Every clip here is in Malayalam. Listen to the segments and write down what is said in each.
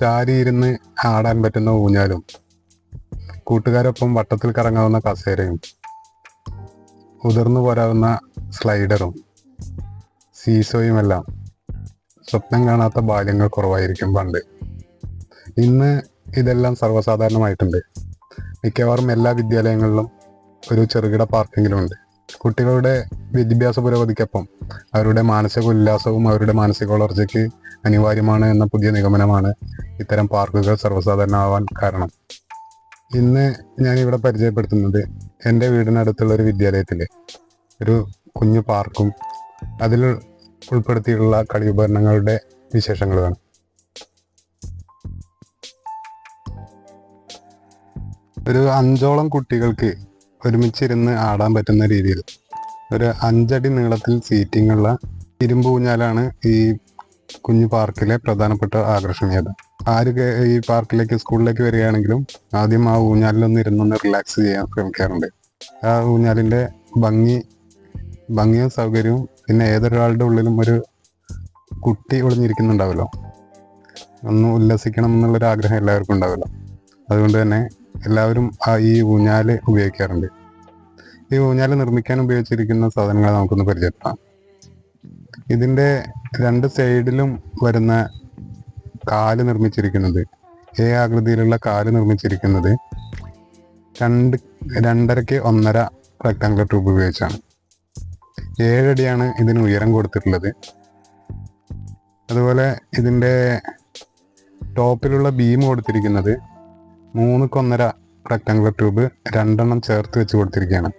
ചാരിയിരുന്ന് ആടാൻ പറ്റുന്ന ഊഞ്ഞാലും കൂട്ടുകാരൊപ്പം വട്ടത്തിൽ കറങ്ങാവുന്ന കസേരയും ഉതിർന്നു പോരാവുന്ന സ്ലൈഡറും സീസോയും എല്ലാം സ്വപ്നം കാണാത്ത ബാല്യങ്ങൾ കുറവായിരിക്കും പണ്ട്. ഇന്ന് ഇതെല്ലാം സർവസാധാരണമായിട്ടുണ്ട്. മിക്കവാറും എല്ലാ വിദ്യാലയങ്ങളിലും ഒരു ചെറുകിട പാർക്കെങ്കിലും ഉണ്ട്. കുട്ടികളുടെ വിദ്യാഭ്യാസ പുരോഗതിക്കൊപ്പം അവരുടെ മാനസിക ഉല്ലാസവും അവരുടെ മാനസിക വളർച്ചയ്ക്ക് അനിവാര്യമാണ് എന്ന പുതിയ നിഗമനമാണ് ഇത്തരം പാർക്കുകൾ സർവസാധാരണമാവാൻ കാരണം. ഇന്ന് ഞാൻ ഇവിടെ പരിചയപ്പെടുത്തുന്നത് എന്റെ വീടിനടുത്തുള്ള ഒരു വിദ്യാലയത്തിലെ ഒരു കുഞ്ഞു പാർക്കും അതിൽ ഉൾപ്പെടുത്തിയിട്ടുള്ള കളി ഉപകരണങ്ങളുടെ വിശേഷങ്ങളുമാണ്. ഒരു അഞ്ചോളം കുട്ടികൾക്ക് ഒരുമിച്ചിരുന്ന് ആടാൻ പറ്റുന്ന രീതിയിൽ. ഒരു അഞ്ചടി നീളത്തിൽ സീറ്റിംഗ് ഉള്ള ഇരുമ്പ് ഊഞ്ഞാലാണ് ഈ കുഞ്ഞു പാർക്കിലെ പ്രധാനപ്പെട്ട ആകർഷണീയത. ആര് ഈ പാർക്കിലേക്ക് സ്കൂളിലേക്ക് വരികയാണെങ്കിലും ആദ്യം ആ ഊഞ്ഞാലിലൊന്ന് ഇരുന്നൊന്ന് റിലാക്സ് ചെയ്യാൻ ശ്രമിക്കാറുണ്ട്. ആ ഊഞ്ഞാലിന്റെ ഭംഗി ഭംഗിയും സൗകര്യവും പിന്നെ ഏതൊരാളുടെ ഉള്ളിലും ഒരു കുട്ടി ഒളിഞ്ഞിരിക്കുന്നുണ്ടാവല്ലോ. ഒന്ന് ഉല്ലസിക്കണം എന്നുള്ളൊരു ആഗ്രഹം എല്ലാവർക്കും ഉണ്ടാവല്ലോ. അതുകൊണ്ട് തന്നെ എല്ലാവരും ഈ ഊഞ്ഞാൽ ഉപയോഗിക്കാറുണ്ട്. ഈ ഊഞ്ഞാൽ നിർമ്മിക്കാൻ ഉപയോഗിച്ചിരിക്കുന്ന സാധനങ്ങൾ നമുക്കൊന്ന് പരിചയപ്പെടാം. ഇതിന്റെ രണ്ട് സൈഡിലും വരുന്ന കാൽ നിർമ്മിച്ചിരിക്കുന്നത് ഏ ആകൃതിയിലുള്ള കാൽ നിർമ്മിച്ചിരിക്കുന്നത് രണ്ട് രണ്ടരയ്ക്ക് ഒന്നര റെക്ടാങ്കുലർ ട്യൂബ് ഉപയോഗിച്ചാണ്. ഏഴടിയാണ് ഇതിന് ഉയരം കൊടുത്തിട്ടുള്ളത്. അതുപോലെ ഇതിന്റെ ടോപ്പിലുള്ള ബീം കൊടുത്തിരിക്കുന്നത് മൂന്നുക്കൊന്നര റെക്ടാങ്കുലർ ട്യൂബ് രണ്ടെണ്ണം ചേർത്ത് വെച്ച് കൊടുത്തിരിക്കുകയാണ്.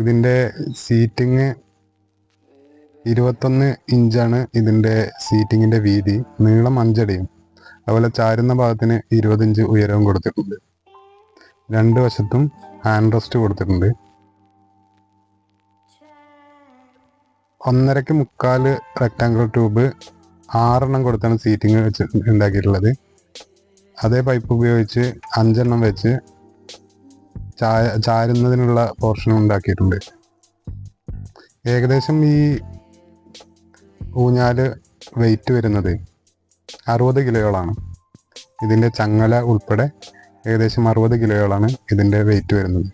ഇതിന്റെ സീറ്റിങ് ഇരുപത്തൊന്ന് ഇഞ്ചാണ് ഇതിന്റെ സീറ്റിങ്ങിന്റെ വീതി. നീളം അഞ്ചടിയും. അതുപോലെ ചാരുന്ന ഭാഗത്തിന് ഇരുപത് ഇഞ്ച് ഉയരവും കൊടുത്തിട്ടുണ്ട്. രണ്ട് വശത്തും ഹാൻഡ് റെസ്റ്റ് കൊടുത്തിട്ടുണ്ട്. ഒന്നരക്ക് മുക്കാൽ റെക്ടാങ്കുലർ ട്യൂബ് ആറെണ്ണം കൊടുത്താണ് സീറ്റിംഗ് വെച്ച് ഉണ്ടാക്കിയിട്ടുള്ളത്. അതേ പൈപ്പ് ഉപയോഗിച്ച് അഞ്ചെണ്ണം വെച്ച് ചായ ചാരുന്നതിനുള്ള പോർഷൻ ഉണ്ടാക്കിയിട്ടുണ്ട്. ഏകദേശം ഈ ഊഞ്ഞാൽ വെയിറ്റ് വരുന്നത് അറുപത് കിലോയോളാണ്. ഇതിന്റെ ചങ്ങല ഉൾപ്പെടെ ഏകദേശം അറുപത് കിലോയോളാണ് ഇതിന്റെ വെയിറ്റ് വരുന്നത്.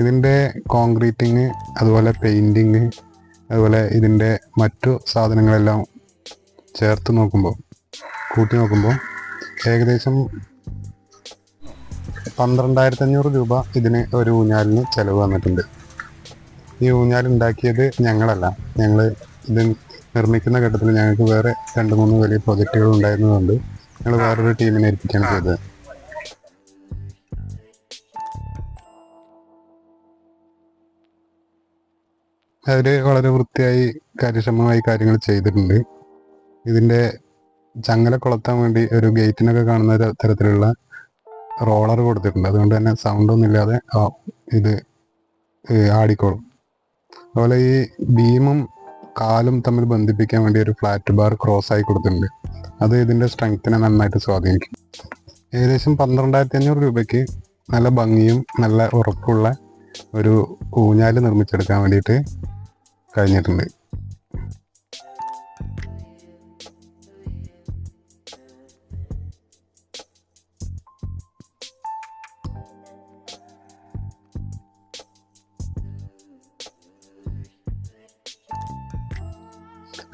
ഇതിന്റെ കോൺക്രീറ്റിങ് അതുപോലെ പെയിന്റിങ് അതുപോലെ ഇതിന്റെ മറ്റു സാധനങ്ങളെല്ലാം ചേർത്ത് നോക്കുമ്പോൾ കൂട്ടി നോക്കുമ്പോൾ ഏകദേശം പന്ത്രണ്ടായിരത്തി അഞ്ഞൂറ് രൂപ ഇതിന് ഒരു ഊഞ്ഞാലിന് ചിലവ് വന്നിട്ടുണ്ട്. ഈ ഊഞ്ഞാൽ ഉണ്ടാക്കിയത് ഞങ്ങളല്ല. ഞങ്ങൾ ഇത് നിർമ്മിക്കുന്ന ഘട്ടത്തിൽ ഞങ്ങൾക്ക് വേറെ രണ്ട് മൂന്ന് വലിയ പ്രൊജക്റ്റുകൾ ഉണ്ടായിരുന്നതുകൊണ്ട് ഞങ്ങൾ വേറൊരു ടീമിനെ ഏൽപ്പിക്കുകയാണ് ചെയ്തത്. അവർ വളരെ വൃത്തിയായി കാര്യക്ഷമമായി കാര്യങ്ങൾ ചെയ്തിട്ടുണ്ട്. ഇതിന്റെ ചങ്ങല കൊളത്താൻ വേണ്ടി ഒരു ഗേറ്റിനൊക്കെ കാണുന്ന തരത്തിലുള്ള റോളർ കൊടുത്തിട്ടുണ്ട്. അതുകൊണ്ട് തന്നെ സൗണ്ട് ഒന്നും ഇല്ലാതെ ഇത് ആടിക്കോളും. അതുപോലെ ഈ ബീമും കാലും തമ്മിൽ ബന്ധിപ്പിക്കാൻ വേണ്ടി ഒരു ഫ്ലാറ്റ് ബാർ ക്രോസ് ആയി കൊടുത്തിട്ടുണ്ട്. അത് ഇതിന്റെ സ്ട്രെങ്ത്തിനെ നന്നായിട്ട് സ്വാധീനിക്കും. ഏകദേശം പന്ത്രണ്ടായിരത്തി അഞ്ഞൂറ് രൂപയ്ക്ക് നല്ല ഭംഗിയും നല്ല ഉറപ്പുള്ള ഒരു ഊഞ്ഞാൽ നിർമ്മിച്ചെടുക്കാൻ വേണ്ടിയിട്ട് കഴിഞ്ഞിട്ടുണ്ട്.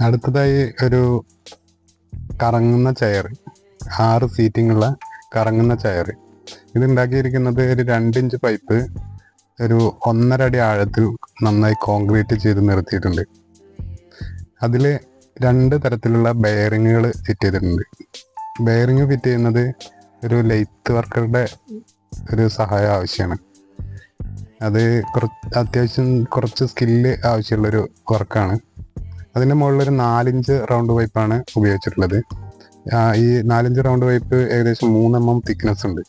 അടുത്തതായി ഒരു കറങ്ങുന്ന ചെയർ ആറ് സീറ്റിംഗ് ഉള്ള കറങ്ങുന്ന ചെയർ ഇത് ഉണ്ടാക്കിയിരിക്കുന്നത് ഒരു രണ്ടിഞ്ച് പൈപ്പ് ഒരു ഒന്നര അടി ആഴത്തിൽ നന്നായി കോൺക്രീറ്റ് ചെയ്ത് നിർത്തിയിട്ടുണ്ട്. അതിൽ രണ്ട് തരത്തിലുള്ള ബെയറിങ്ങുകൾ ഫിറ്റ് ചെയ്തിട്ടുണ്ട്. ബെയറിങ് ഫിറ്റ് ചെയ്യുന്നത് ഒരു ലൈത്ത് വർക്കറുടെ ഒരു സഹായം ആവശ്യമാണ്. അത് കുറച്ച് അത്യാവശ്യം കുറച്ച് സ്കില്ല് ആവശ്യമുള്ളൊരു വർക്കാണ് അതിന്റെ മുകളിൽ ഒരു നാലിഞ്ച് റൗണ്ട് പൈപ്പാണ് ഉപയോഗിച്ചിട്ടുള്ളത്. ഈ നാലിഞ്ച് റൗണ്ട് പൈപ്പ് ഏകദേശം മൂന്ന് എം എം തിക്നെസ് ഉണ്ട്.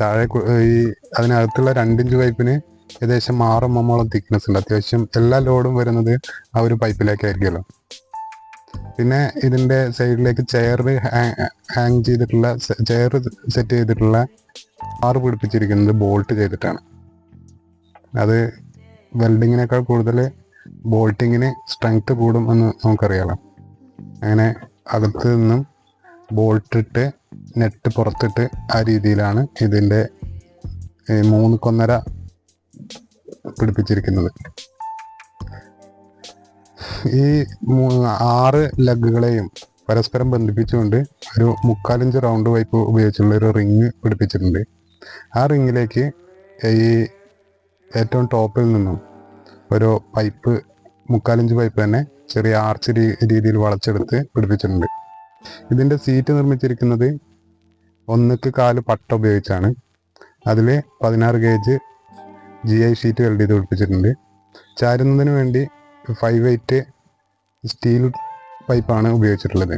താഴെ ഈ അതിനകത്തുള്ള രണ്ടിഞ്ച് പൈപ്പിന് ഏകദേശം ആറ് എം എമ്മോളം തിക്നെസ് ഉണ്ട്. അത്യാവശ്യം എല്ലാ ലോഡും വരുന്നത് ആ ഒരു പൈപ്പിലേക്കായിരിക്കുമല്ലോ പിന്നെ ഇതിന്റെ സൈഡിലേക്ക് ചെയർ ഹാങ് ചെയ്തിട്ടുള്ള ചെയർ സെറ്റ് ചെയ്തിട്ടുള്ള ആറ് പിടിപ്പിച്ചിരിക്കുന്നത് ബോൾട്ട് ചെയ്തിട്ടാണ്. അത് വെൽഡിങ്ങിനേക്കാൾ കൂടുതൽ ബോൾട്ടിങ്ങിന് സ്ട്രെങ്ത് കൂടും എന്ന് നമുക്കറിയാലോ. അങ്ങനെ അകത്ത് നിന്നും ബോൾട്ടിട്ട് നെറ്റ് പുറത്തിട്ട് ആ രീതിയിലാണ് ഇതിന്റെ മൂന്ന് കൊന്നര പിടിപ്പിച്ചിരിക്കുന്നത്. ഈ ആറ് ലഗുകളെയും പരസ്പരം ബന്ധിപ്പിച്ചുകൊണ്ട് ഒരു മുക്കാലിഞ്ച് റൗണ്ട് വൈപ്പ് ഉപയോഗിച്ചുള്ള ഒരു റിങ് പിടിപ്പിച്ചിട്ടുണ്ട്. ആ റിങ്ങിലേക്ക് ഈ ഏറ്റവും ടോപ്പിൽ നിന്നും ഒരു പൈപ്പ് മുക്കാലിഞ്ച് പൈപ്പ് തന്നെ ചെറിയ ആർച്ച് രീതിയിൽ വളച്ചെടുത്ത് പിടിപ്പിച്ചിട്ടുണ്ട്. ഇതിന്റെ സീറ്റ് നിർമ്മിച്ചിരിക്കുന്നത് ഒന്നിക്ക് കാൽ പട്ട ഉപയോഗിച്ചാണ്. അതിൽ പതിനാറ് gauge G I sheet weld ചെയ്ത് പിടിപ്പിച്ചിട്ടുണ്ട്. ചാരുന്നതിന് വേണ്ടി ഫൈവ് എയ്റ്റ് സ്റ്റീൽ പൈപ്പാണ് ഉപയോഗിച്ചിട്ടുള്ളത്.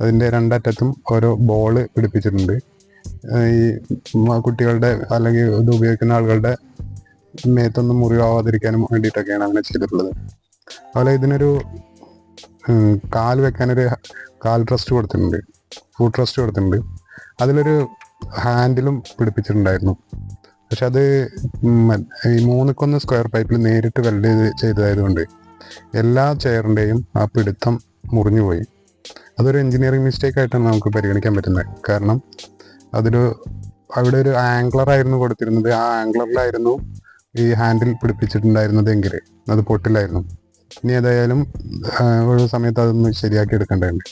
അതിന്റെ രണ്ടറ്റത്തും ഓരോ ബോൾ പിടിപ്പിച്ചിട്ടുണ്ട്. ഈ കുട്ടികളുടെ അല്ലെങ്കിൽ ഇത് ഉപയോഗിക്കുന്ന ആളുകളുടെ മേത്തൊന്നും മുറിവാവാതിരിക്കാനും വേണ്ടിയിട്ടൊക്കെയാണ് അങ്ങനെ ചെയ്തിട്ടുള്ളത്. അതുപോലെ ഇതിനൊരു കാൽ വെക്കാനൊരു കാൽ ട്രസ്റ്റ് കൊടുത്തിട്ടുണ്ട്. ഫുഡ് ട്രസ്റ്റ് കൊടുത്തിട്ടുണ്ട്. അതിലൊരു ഹാൻഡിലും പിടിപ്പിച്ചിട്ടുണ്ടായിരുന്നു. പക്ഷെ അത് ഈ മൂന്നിക്കൊന്ന് സ്ക്വയർ പൈപ്പിൽ നേരിട്ട് വെൽഡ് ചെയ്ത് ചെയ്തതായതുകൊണ്ട് എല്ലാ ചെയറിന്റെയും ആ പിടുത്തം മുറിഞ്ഞുപോയി. അതൊരു എഞ്ചിനീയറിംഗ് മിസ്റ്റേക്ക് ആയിട്ടാണ് നമുക്ക് പരിഗണിക്കാൻ പറ്റുന്നത്. കാരണം അതൊരു അവിടെ ഒരു ആംഗ്ലർ ആയിരുന്നു കൊടുത്തിരുന്നത്. ആ ആംഗ്ലറിലായിരുന്നു ഈ ഹാൻഡിൽ പിടിപ്പിച്ചിട്ടുണ്ടായിരുന്നതെങ്കിൽ അത് പൊട്ടില്ലായിരുന്നു. ഇനി ഏതായാലും ഒരു സമയത്ത് അതൊന്ന് ശരിയാക്കി എടുക്കേണ്ടതുണ്ട്.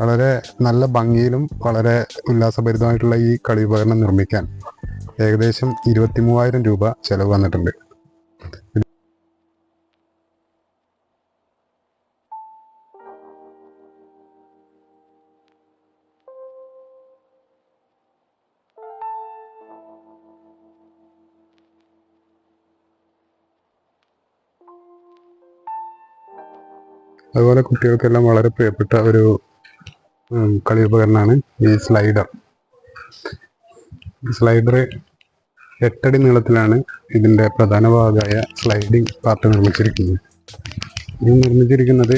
വളരെ നല്ല ഭംഗിയിലും വളരെ ഉല്ലാസഭരിതമായിട്ടുള്ള ഈ കളി ഉപകരണം നിർമ്മിക്കാൻ ഏകദേശം ഇരുപത്തി മൂവായിരം രൂപ ചെലവ് വന്നിട്ടുണ്ട്. അതുപോലെ കുട്ടികൾക്കെല്ലാം വളരെ പ്രിയപ്പെട്ട ഒരു കളി ഉപകരണമാണ് ഈ സ്ലൈഡർ. സ്ലൈഡർ എട്ടടി നീളത്തിലാണ് ഇതിന്റെ പ്രധാന ഭാഗമായ സ്ലൈഡിംഗ് പാർട്ട് നിർമ്മിച്ചിരിക്കുന്നത്. ഇത് നിർമ്മിച്ചിരിക്കുന്നത്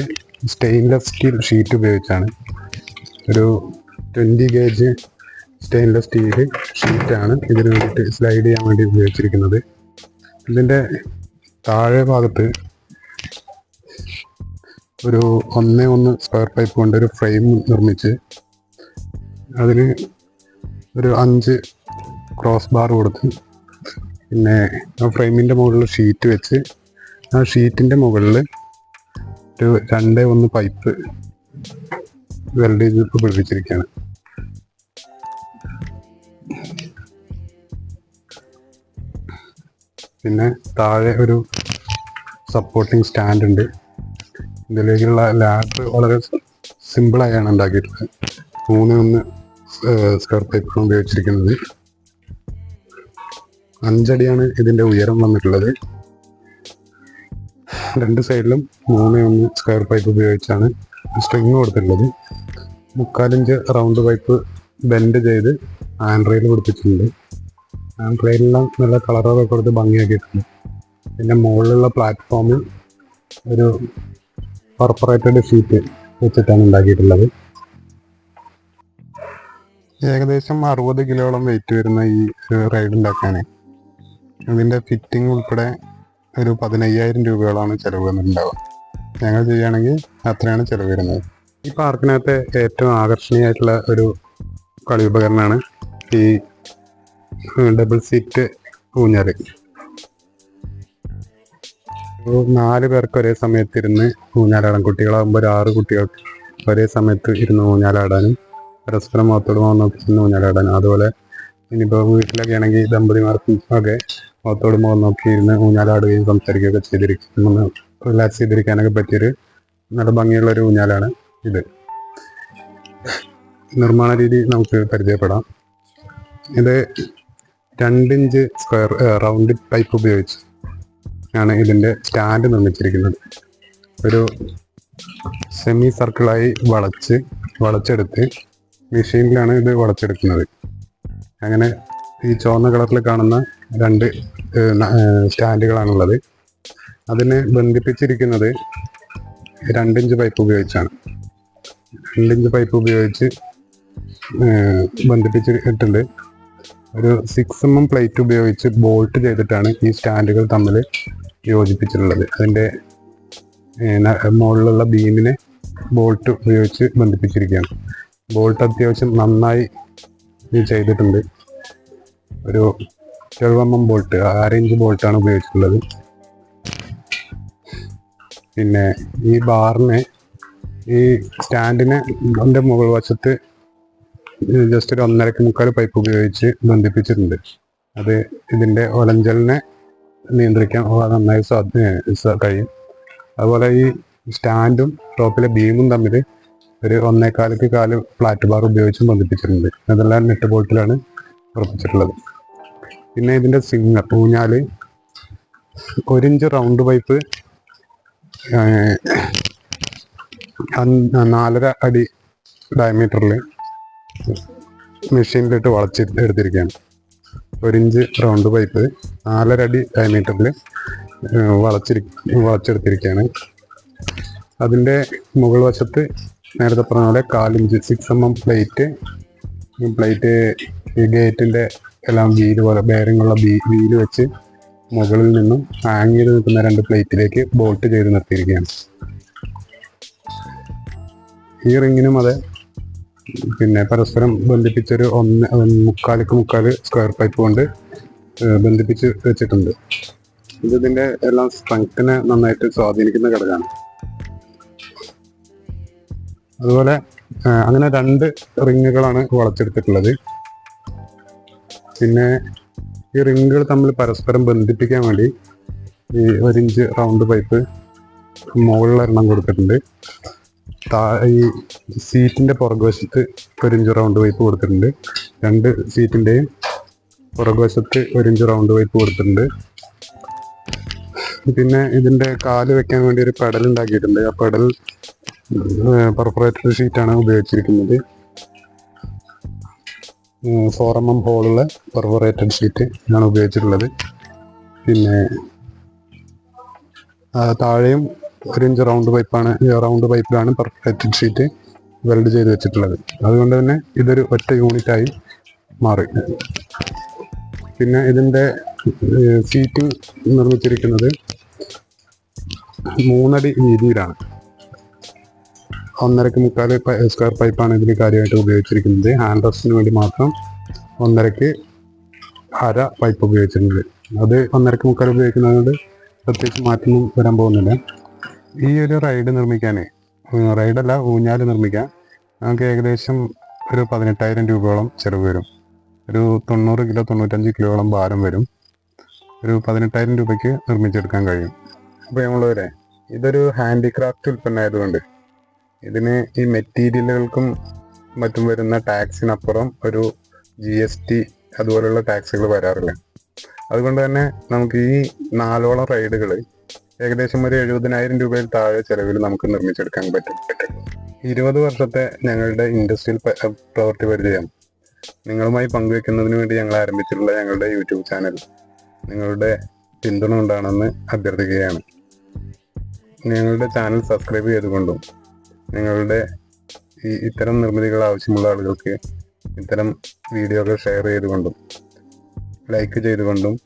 സ്റ്റെയിൻലെസ് സ്റ്റീൽ ഷീറ്റ് ഉപയോഗിച്ചാണ്. ഒരു ട്വന്റി ഗേജ് സ്റ്റെയിൻലെസ് സ്റ്റീൽ ഷീറ്റാണ് ഇതിന് വേണ്ടിയിട്ട് സ്ലൈഡ് ചെയ്യാൻ വേണ്ടി ഉപയോഗിച്ചിരിക്കുന്നത്. ഇതിന്റെ താഴെ ഭാഗത്ത് ഒരു ഒന്നേ ഒന്ന് സ്ക്വയർ പൈപ്പ് കൊണ്ട് ഒരു ഫ്രെയിം നിർമ്മിച്ച് അതിന് ഒരു അഞ്ച് ക്രോസ് ബാർ കൊടുത്ത് പിന്നെ ആ ഫ്രെയിമിന്റെ മുകളിൽ ഷീറ്റ് വെച്ച് ആ ഷീറ്റിന്റെ മുകളിൽ ഒരു രണ്ടേ ഒന്ന് പൈപ്പ് വെൽഡ് ചെയ്ത് പിടിപ്പിച്ചിരിക്കുകയാണ് പിന്നെ താഴെ ഒരു സപ്പോർട്ടിങ് സ്റ്റാൻഡ് ഉണ്ട്. ഇതിലേക്കുള്ള ലാഡർ വളരെ സിമ്പിളായാണ് ഉണ്ടാക്കിയിട്ടുള്ളത്. മൂന്ന് ഒന്ന് സ്ക്വയർ പൈപ്പാണ് ഉപയോഗിച്ചിരിക്കുന്നത്. അഞ്ചടിയാണ് ഇതിന്റെ ഉയരം വന്നിട്ടുള്ളത്. രണ്ട് സൈഡിലും മൂന്ന് ഒന്ന് സ്ക്വയർ പൈപ്പ് ഉപയോഗിച്ചാണ് സ്ട്രിങ് കൊടുത്തിട്ടുള്ളത്. മുക്കാലിഞ്ച് റൗണ്ട് പൈപ്പ് ബെൻഡ് ചെയ്ത് ആൻഡ്രയിൽ പിടിപ്പിച്ചിട്ടുണ്ട്. ഹാൻഡ് നല്ല കളറൊക്കെ കൊടുത്ത് ഭംഗിയാക്കിയിട്ടുണ്ട്. പിന്നെ മുകളിലുള്ള പ്ലാറ്റ്ഫോമിൽ ഒരു പെർപ്പറേറ്റഡ് ഷീറ്റ് വെച്ചിട്ടാണ് ഉണ്ടാക്കിയിട്ടുള്ളത്. ഏകദേശം അറുപത് കിലോളം വെയിറ്റ് വരുന്ന ഈ റൈഡ് ഉണ്ടാക്കാൻ ഇതിന്റെ ഫിറ്റിംഗ് ഉൾപ്പെടെ ഒരു പതിനയ്യായിരം രൂപയോളമാണ് ചിലവ് വന്നിട്ടുണ്ടാവുക. ഞങ്ങൾ ചെയ്യുകയാണെങ്കിൽ അത്രയാണ് ചിലവ് വരുന്നത്. ഈ പാർക്കിനകത്തെ ഏറ്റവും ആകർഷണീയമായിട്ടുള്ള ഒരു കളി ഉപകരണമാണ് ഈ ഡബിൾ സീറ്റ് ഊഞ്ഞാൽ. ഒരു നാല് പേർക്ക് ഒരേ സമയത്ത് ഇരുന്ന് ഊഞ്ഞാലാടാൻ. കുട്ടികളാകുമ്പോൾ ഒരു ആറ് കുട്ടികൾക്ക് ഒരേ സമയത്ത് ഇരുന്ന് ഊഞ്ഞാലാടാനും പരസ്പരം മുഖത്തോട് മുഖം നോക്കി ഇരുന്ന് ഊഞ്ഞാലാടാനും. അതുപോലെ ഇനിയിപ്പോൾ വീട്ടിലൊക്കെ ആണെങ്കിൽ ദമ്പതിമാർക്കും ഒക്കെ മുഖത്തോട് മുഖം നോക്കി ഇരുന്ന് ഊഞ്ഞാലാടുകയും സംസാരിക്കുകയൊക്കെ ചെയ്തിരിക്കും റിലാക്സ് ചെയ്തിരിക്കാനൊക്കെ പറ്റിയൊരു നല്ല ഭംഗിയുള്ള ഒരു ഊഞ്ഞാലാണ് ഇത്. നിർമ്മാണ രീതി നമുക്ക് പരിചയപ്പെടാം. ഇത് രണ്ടിഞ്ച് സ്ക്വയർ റൗണ്ട് പൈപ്പ് ഉപയോഗിച്ച് ആണ് ഇതിന്റെ സ്റ്റാൻഡ് നിർമ്മിച്ചിരിക്കുന്നത്. ഒരു സെമി സർക്കിളായി വളച്ച് വളച്ചെടുത്ത് മെഷീനിലാണ് ഇത് വളച്ചെടുക്കുന്നത്. അങ്ങനെ ഈ ചുവന്ന കളറിൽ കാണുന്ന രണ്ട് സ്റ്റാൻഡുകളാണുള്ളത്. അതിനെ ബന്ധിപ്പിച്ചിരിക്കുന്നത് രണ്ടിഞ്ച് പൈപ്പ് ഉപയോഗിച്ചാണ്. രണ്ടിഞ്ച് പൈപ്പ് ഉപയോഗിച്ച് ബന്ധിപ്പിച്ചിട്ടുണ്ട്. ഒരു സിക്സ് എം എം പ്ലേറ്റ് ഉപയോഗിച്ച് ബോൾട്ട് ചെയ്തിട്ടാണ് ഈ സ്റ്റാൻഡുകൾ തമ്മിൽ യോജിപ്പിച്ചിട്ടുള്ളത്. അതിന്റെ മുകളിലുള്ള ബീമിനെ ബോൾട്ട് ഉപയോഗിച്ച് ബന്ധിപ്പിച്ചിരിക്കുകയാണ്. ബോൾട്ട് അത്യാവശ്യം നന്നായി ചെയ്തിട്ടുണ്ട്. ഒരു ട്വൽവ് എം എം ബോൾട്ട് ആറ് ഇഞ്ച് ബോൾട്ടാണ് ഉപയോഗിച്ചിട്ടുള്ളത്. പിന്നെ ഈ ബാറിന് ഈ സ്റ്റാൻഡിന് അതിന്റെ മുകൾ വശത്ത് ജസ്റ്റ് ഒരു ഒന്നരക്ക് മുക്കാൽ പൈപ്പ് ഉപയോഗിച്ച് ബന്ധിപ്പിച്ചിട്ടുണ്ട്. അത് ഇതിന്റെ ഒലഞ്ചലിനെ നിയന്ത്രിക്കാൻ നന്നായി സാധ്യ കഴിയും. അതുപോലെ ഈ സ്റ്റാൻഡും ടോപ്പിലെ ബീമും തമ്മിൽ ഒരു ഒന്നേക്കാലക്ക് കാൽ ഫ്ലാറ്റ് ബാർ ഉപയോഗിച്ച് ബന്ധിപ്പിച്ചിട്ടുണ്ട്. അതെല്ലാം നെറ്റ് ബോൾട്ടിലാണ് ഉറപ്പിച്ചിട്ടുള്ളത്. പിന്നെ ഇതിന്റെ സിങ്ങർ ഊഞ്ഞാൽ ഒരിഞ്ച് റൗണ്ട് പൈപ്പ് നാലര അടി ഡയമീറ്ററിൽ മെഷീനിലിട്ട് വളച്ച് എടുത്തിരിക്കുകയാണ്. ഒരിഞ്ച് റൗണ്ട് പൈപ്പ് നാലര അടി ഡയമീറ്ററിൽ വളച്ചിരി വളച്ചെടുത്തിരിക്കുകയാണ് അതിന്റെ മുകൾ വശത്ത് നേരത്തെ പറഞ്ഞ പോലെ കാലിഞ്ച് six M M plate plate ഈ ഗേറ്റിന്റെ എല്ലാം വീൽ പോലെ ബെയറിങ്ങുള്ള ബീ വീൽ വെച്ച് മുകളിൽ നിന്നും ഹാങ് ചെയ്ത് നിൽക്കുന്ന രണ്ട് പ്ലേറ്റിലേക്ക് ബോൾട്ട് ചെയ്ത് നിർത്തിയിരിക്കുകയാണ്. ഈ റിങ്ങിനും അതെ. പിന്നെ പരസ്പരം ബന്ധിപ്പിച്ചൊരു ഒന്ന് മുക്കാലിക്ക് മുക്കാൽ സ്ക്വയർ പൈപ്പ് കൊണ്ട് ബന്ധിപ്പിച്ച് വെച്ചിട്ടുണ്ട്. ഇത് ഇതിന്റെ എല്ലാം സ്ട്രെങ്ത്തിനെ നന്നായിട്ട് സ്വാധീനിക്കുന്ന ഘടകമാണ്. അതുപോലെ അങ്ങനെ രണ്ട് റിങ്ങുകളാണ് വളച്ചെടുത്തിട്ടുള്ളത്. പിന്നെ ഈ റിങ്ങുകൾ തമ്മിൽ പരസ്പരം ബന്ധിപ്പിക്കാൻ വേണ്ടി ഈ ഒരു ഇഞ്ച് റൗണ്ട് പൈപ്പ് മുകളിലൊരെണ്ണം കൊടുത്തിട്ടുണ്ട്. താ- ഈ സീറ്റിന്റെ പുറകുവശത്ത് ഒരു ഇഞ്ച് റൗണ്ട് പൈപ്പ് കൊടുത്തിട്ടുണ്ട്. രണ്ട് സീറ്റിന്റെയും പുറകുവശത്ത് ഒരു ഇഞ്ച് റൗണ്ട് പൈപ്പ് കൊടുത്തിട്ടുണ്ട്. പിന്നെ ഇതിന്റെ കാൽ വെക്കാൻ വേണ്ടി ഒരു പെഡൽ ഉണ്ടാക്കിയിട്ടുണ്ട്. ആ പെഡൽ പെർഫറേറ്റഡ് ഷീറ്റാണ് ഉപയോഗിച്ചിരിക്കുന്നത്. ഫോർ എം എം ഹോളുള്ള പെർഫറേറ്റഡ് ഷീറ്റ് ആണ് ഉപയോഗിച്ചിട്ടുള്ളത്. പിന്നെ താഴെയും ഒരു ഇഞ്ച് റൗണ്ട് പൈപ്പാണ് റൗണ്ട് പൈപ്പിലാണ് പെർഫറേറ്റഡ് ഷീറ്റ് വെൽഡ് ചെയ്ത് വെച്ചിട്ടുള്ളത്. അതുകൊണ്ട് തന്നെ ഇതൊരു ഒറ്റ യൂണിറ്റായി മാറി. പിന്നെ ഇതിന്റെ സീറ്റ് നിർമ്മിച്ചിരിക്കുന്നത് മൂന്നടി വീതിയിലാണ്. ഒന്നരക്ക് മുക്കാൽ സ്ക്വയർ പൈപ്പാണ് ഇതിന് കാര്യമായിട്ട് ഉപയോഗിച്ചിരിക്കുന്നത്. ഹാൻഡ് റെസ്റ്റിന് വേണ്ടി മാത്രം ഒന്നരക്ക് അര പൈപ്പ് ഉപയോഗിച്ചിട്ടുണ്ട്. അത് ഒന്നരക്ക് മുക്കാൽ ഉപയോഗിക്കുന്നതുകൊണ്ട് പ്രത്യേകിച്ച് മാറ്റമൊന്നും വരാൻ പോകുന്നില്ല. ഈ ഒരു റൈഡ് നിർമ്മിക്കാനേ റൈഡല്ല ഊഞ്ഞാൽ നിർമ്മിക്കാൻ നമുക്ക് ഏകദേശം ഒരു പതിനെട്ടായിരം രൂപയോളം ചിലവ് വരും. ഒരു തൊണ്ണൂറ് കിലോ തൊണ്ണൂറ്റഞ്ച് കിലോയോളം ഭാരം വരും. ഒരു പതിനെട്ടായിരം രൂപയ്ക്ക് നിർമ്മിച്ചെടുക്കാൻ കഴിയും. അപ്പോൾ നമ്മളുവരെ ഇതൊരു ഹാൻഡിക്രാഫ്റ്റ് ഉൽപ്പന്നമായതുകൊണ്ട് ഇതിന് ഈ മെറ്റീരിയലുകൾക്കും മറ്റും വരുന്ന ടാക്സിനപ്പുറം ഒരു ജി എസ് ടി അതുപോലുള്ള ടാക്സുകൾ വരാറില്ല. അതുകൊണ്ട് തന്നെ നമുക്ക് ഈ നാലോളം റൈഡുകൾ ഏകദേശം ഒരു എഴുപതിനായിരം രൂപയിൽ താഴെ ചെലവിൽ നമുക്ക് നിർമ്മിച്ചെടുക്കാൻ പറ്റും. ഇരുപത് വർഷത്തെ ഞങ്ങളുടെ ഇൻഡസ്ട്രിയൽ പ്രവൃത്തി പരിചയം. നിങ്ങളുമായി പങ്കുവെക്കുന്നതിന് വേണ്ടി ഞങ്ങൾ ആരംഭിച്ചിട്ടുള്ള ഞങ്ങളുടെ യൂട്യൂബ് ചാനൽ നിങ്ങളുടെ പിന്തുണ ഉണ്ടാണെന്ന് അഭ്യർത്ഥിക്കുകയാണ്. ഞങ്ങളുടെ ചാനൽ സബ്സ്ക്രൈബ് ചെയ്തുകൊണ്ടും നിങ്ങളുടെ ഈ ഇത്തരം നിർമ്മിതികൾ ആവശ്യമുള്ള ആളുകൾക്ക് ഇത്തരം വീഡിയോകൾ ഷെയർ ചെയ്തുകൊണ്ടും ലൈക്ക് ചെയ്തുകൊണ്ടും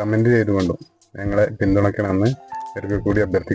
കമന്റ് ചെയ്തുകൊണ്ടും ഞങ്ങളെ പിന്തുണയ്ക്കണമെന്ന് ഒരിക്കൽ കൂടി അഭ്യർത്ഥിക്കുന്നു.